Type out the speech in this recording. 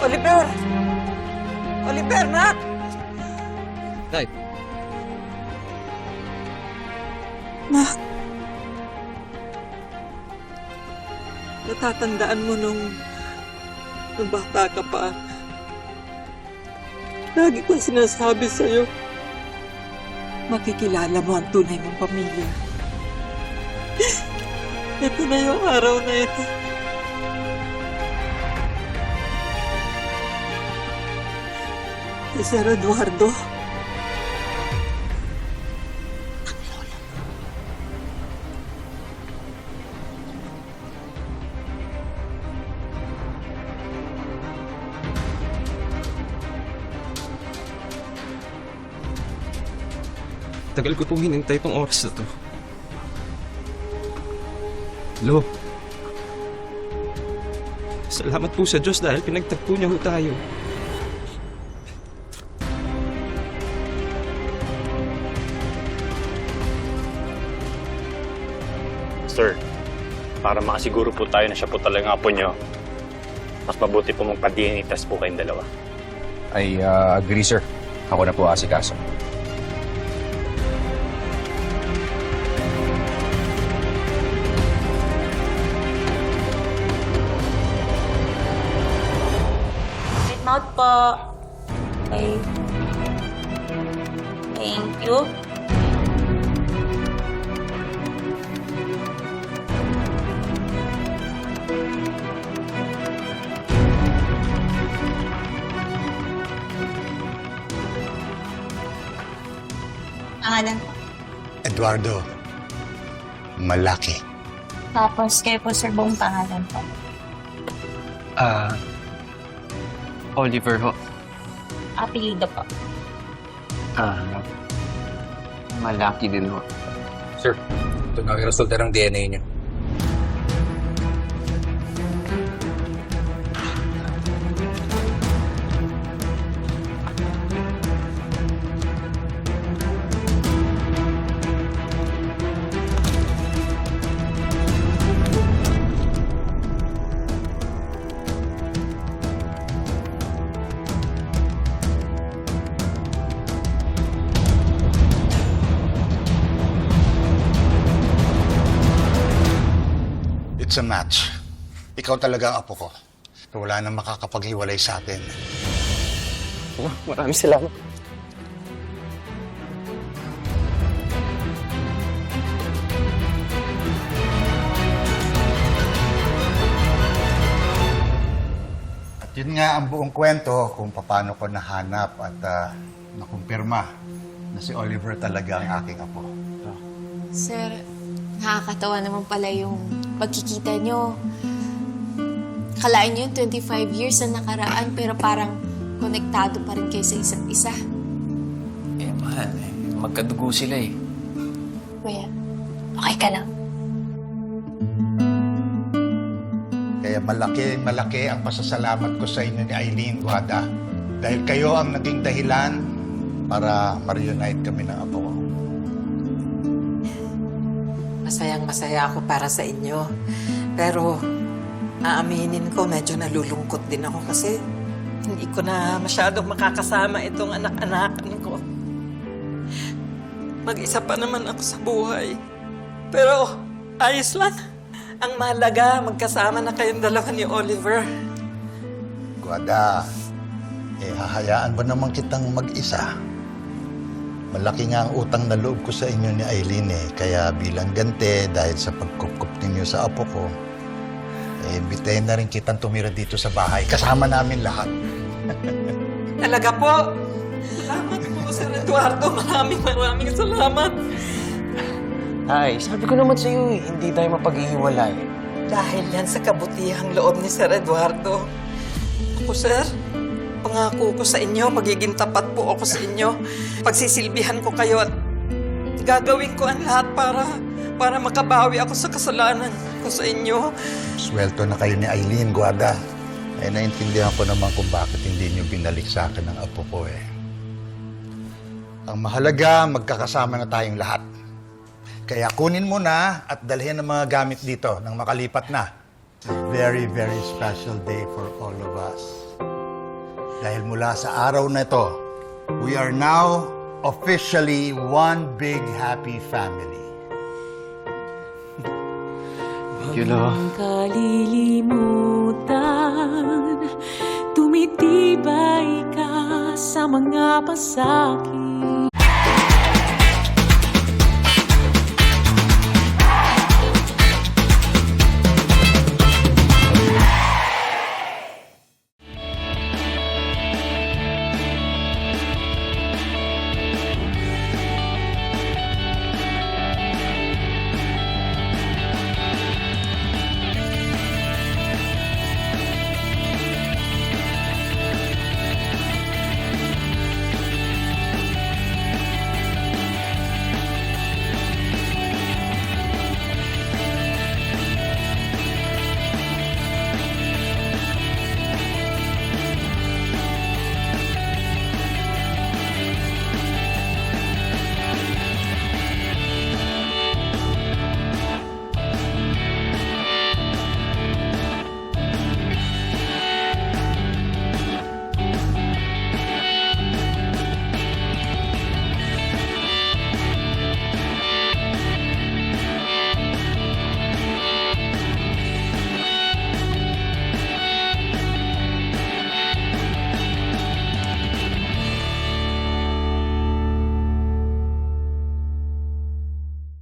Oliver! Oliver, nak! Tay, Nak! Natatandaan mo nung, nung bata ka pa. Lagi ko sinasabi sa'yo, makikilala mo ang tunay mong pamilya. Ito na yung araw na ito. Si Sir Eduardo. Tagal ko itong hinintay itong oras na to. Lo. Salamat po sa Diyos dahil pinagtagpo niya ho tayo. Sir, para makasiguro po tayo na siya po talaga apo nyo, mas mabuti po magpa-DNA test po kayong dalawa. I uh, agree, sir. Ako na po asikaso. Okay. Thank you. Pangalan po. Eduardo, malaki. Tapos kayo po sir buong pangalan po. Ah, Oliver ho. Apelido po. Ah, malaki din ho. Sir, ito na yung resulta ng DNA niyo. It's a match. Ikaw talaga ang apo ko. Wala nang makakapaghiwalay sa atin. Oh, maraming salamat. At yun nga ang buong kwento kung paano ko nahanap at uh, nakumpirma na si Oliver talaga ang aking apo. Sir, nakakatawa naman pala yung pagkikita nyo. Kalain nyo yung 25 years na nakaraan pero parang konektado pa rin kayo sa isa't isa. Eh, mahal. Eh. Magkadugo sila eh. Kuya, okay ka lang? Kaya malaki, malaki ang pasasalamat ko sa inyo ni Eileen Guada. Dahil kayo ang naging dahilan para ma-reunite kami ng apo ko. Masayang masaya ako para sa inyo. Pero aaminin ko, medyo nalulungkot din ako kasi hindi ko na masyadong makakasama itong anak-anakan ko. Mag-isa pa naman ako sa buhay. Pero ayos lang. Ang mahalaga, magkasama na kayong dalawa ni Oliver. Guada, eh hahayaan ba naman kitang mag-isa? Malaki nga ang utang na loob ko sa inyo ni Eileen eh. Kaya bilang gante dahil sa pagkupkup ninyo sa apo ko, eh bitayin na rin kitang tumira dito sa bahay. Kasama namin lahat. Talaga po. Salamat po, Sir Eduardo. Maraming maraming salamat. Ay, sabi ko naman sa'yo eh, hindi tayo mapaghihiwalay. Dahil yan sa kabutihang loob ni Sir Eduardo. Ako, Sir, pangako ko sa inyo, magiging tapat po ako sa inyo. Pagsisilbihan ko kayo at gagawin ko ang lahat para para makabawi ako sa kasalanan ko sa inyo. Swelto na kayo ni Eileen, Guada. Eh, naintindihan ko naman kung bakit hindi niyo binalik sa akin ang apo ko eh. Ang mahalaga, magkakasama na tayong lahat. Kaya kunin mo na at dalhin ang mga gamit dito nang makalipat na. Very, very special day for all of us. Dahil mula sa araw na ito, we are now officially one big happy family. Thank you, Lo. kalilimutan Tumitibay ka sa mga pasakit